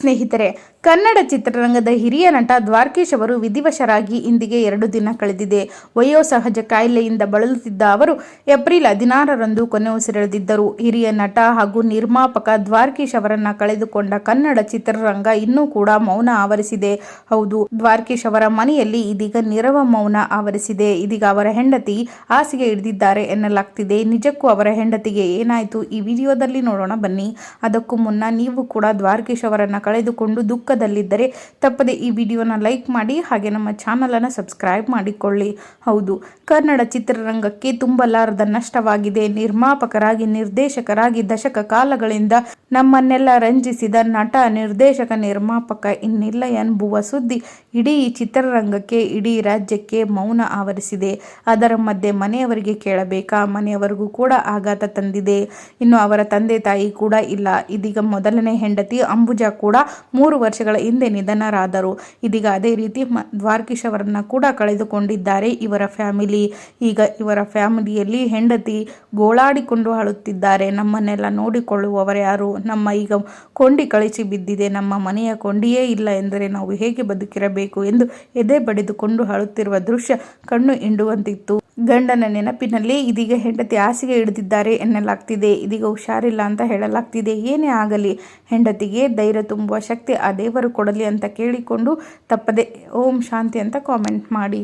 ಸ್ನೇಹಿತರೆ, ಕನ್ನಡ ಚಿತ್ರರಂಗದ ಹಿರಿಯ ನಟ ದ್ವಾರಕೀಶ್ ಅವರು ವಿಧಿವಶರಾಗಿ ಇಂದಿಗೆ ಎರಡು ದಿನ ಕಳೆದಿದೆ. ವಯೋಸಹಜ ಕಾಯಿಲೆಯಿಂದ ಬಳಲುತ್ತಿದ್ದ ಅವರು ಏಪ್ರಿಲ್ ಹದಿನಾರರಂದು ಕೊನೆ ಉಸಿರೆಳೆದಿದ್ದರು ಹಿರಿಯ ನಟ ಹಾಗೂ ನಿರ್ಮಾಪಕ ದ್ವಾರಕೀಶ್ ಅವರನ್ನ ಕಳೆದುಕೊಂಡ ಕನ್ನಡ ಚಿತ್ರರಂಗ ಇನ್ನೂ ಕೂಡ ಮೌನ ಆವರಿಸಿದೆ. ಹೌದು, ದ್ವಾರಕೀಶ್ ಅವರ ಮನೆಯಲ್ಲಿ ಇದೀಗ ನಿರವ ಮೌನ ಆವರಿಸಿದೆ. ಇದೀಗ ಅವರ ಹೆಂಡತಿ ಹಾಸಿಗೆ ಹಿಡಿದಿದ್ದಾರೆ ಎನ್ನಲಾಗ್ತಿದೆ. ನಿಜಕ್ಕೂ ಅವರ ಹೆಂಡತಿಗೆ ಏನಾಯಿತು? ಈ ವಿಡಿಯೋದಲ್ಲಿ ನೋಡೋಣ ಬನ್ನಿ. ಅದಕ್ಕೂ ಮುನ್ನ ನೀವು ಕೂಡ ದ್ವಾರಕೀಶ್ ಅವರನ್ನ ಕಳೆದುಕೊಂಡು ದುಃಖದಲ್ಲಿದ್ದರೆ ತಪ್ಪದೆ ಈ ವಿಡಿಯೋನ ಲೈಕ್ ಮಾಡಿ ಹಾಗೆ ನಮ್ಮ ಚಾನಲನ್ನು ಸಬ್ಸ್ಕ್ರೈಬ್ ಮಾಡಿಕೊಳ್ಳಿ. ಹೌದು, ಕನ್ನಡ ಚಿತ್ರರಂಗಕ್ಕೆ ತುಂಬಲಾರದ ನಷ್ಟವಾಗಿದೆ. ನಿರ್ಮಾಪಕರಾಗಿ, ನಿರ್ದೇಶಕರಾಗಿ ದಶಕ ಕಾಲಗಳಿಂದ ನಮ್ಮನ್ನೆಲ್ಲ ರಂಜಿಸಿದ ನಟ, ನಿರ್ದೇಶಕ, ನಿರ್ಮಾಪಕ ಇನ್ನಿಲ್ಲ ಎಂಬುವ ಸುದ್ದಿ ಇಡೀ ಚಿತ್ರರಂಗಕ್ಕೆ, ಇಡೀ ರಾಜ್ಯಕ್ಕೆ ಮೌನ ಆವರಿಸಿದೆ. ಅದರ ಮಧ್ಯೆ ಮನೆಯವರಿಗೆ ಕೇಳಬೇಕಾ? ಮನೆಯವರಿಗೂ ಕೂಡ ಆಘಾತ ತಂದಿದೆ. ಇನ್ನು ಅವರ ತಂದೆ ತಾಯಿ ಕೂಡ ಇಲ್ಲ. ಇದೀಗ ಮೊದಲನೇ ಹೆಂಡತಿ ಅಂಬುಜಾ ಕೂಡ ಮೂರು ವರ್ಷಗಳ ಹಿಂದೆ ನಿಧನರಾದರು. ಇದೀಗ ಅದೇ ರೀತಿ ದ್ವಾರಕೀಶ್ ಅವರನ್ನ ಕೂಡ ಕಳೆದುಕೊಂಡಿದ್ದಾರೆ ಇವರ ಫ್ಯಾಮಿಲಿ. ಈಗ ಇವರ ಫ್ಯಾಮಿಲಿಯಲ್ಲಿ ಹೆಂಡತಿ ಗೋಳಾಡಿಕೊಂಡು ಅಳುತ್ತಿದ್ದಾರೆ. ನಮ್ಮನ್ನೆಲ್ಲ ನೋಡಿಕೊಳ್ಳುವವರು ಯಾರು? ನಮ್ಮ ಈಗ ಕೊಂಡಿ ಕಳಿಸಿ ಬಿದ್ದಿದೆ. ನಮ್ಮ ಮನೆಯ ಕೊಂಡಿಯೇ ಇಲ್ಲ ಎಂದರೆ ನಾವು ಹೇಗೆ ಬದುಕಿರಬೇಕು ಎಂದು ಎದೆ ಬಡಿದುಕೊಂಡು ಅಳುತ್ತಿರುವ ದೃಶ್ಯ ಕಣ್ಣು ಹಿಂಡುವಂತಿತ್ತು. ಗಂಡನ ನೆನಪಿನಲ್ಲಿ ಇದೀಗ ಹೆಂಡತಿ ಹಾಸಿಗೆ ಹಿಡಿದಿದ್ದಾರೆ ಎನ್ನಲಾಗ್ತಿದೆ. ಇದೀಗ ಹುಷಾರಿಲ್ಲ ಅಂತ ಹೇಳಲಾಗ್ತಿದೆ. ಏನೇ ಆಗಲಿ, ಹೆಂಡತಿಗೆ ಧೈರ್ಯ ತುಂಬುವ ಶಕ್ತಿ ಆ ದೇವರು ಕೊಡಲಿ ಅಂತ ಕೇಳಿಕೊಂಡು ತಪ್ಪದೆ ಓಂ ಶಾಂತಿ ಅಂತ ಕಾಮೆಂಟ್ ಮಾಡಿ.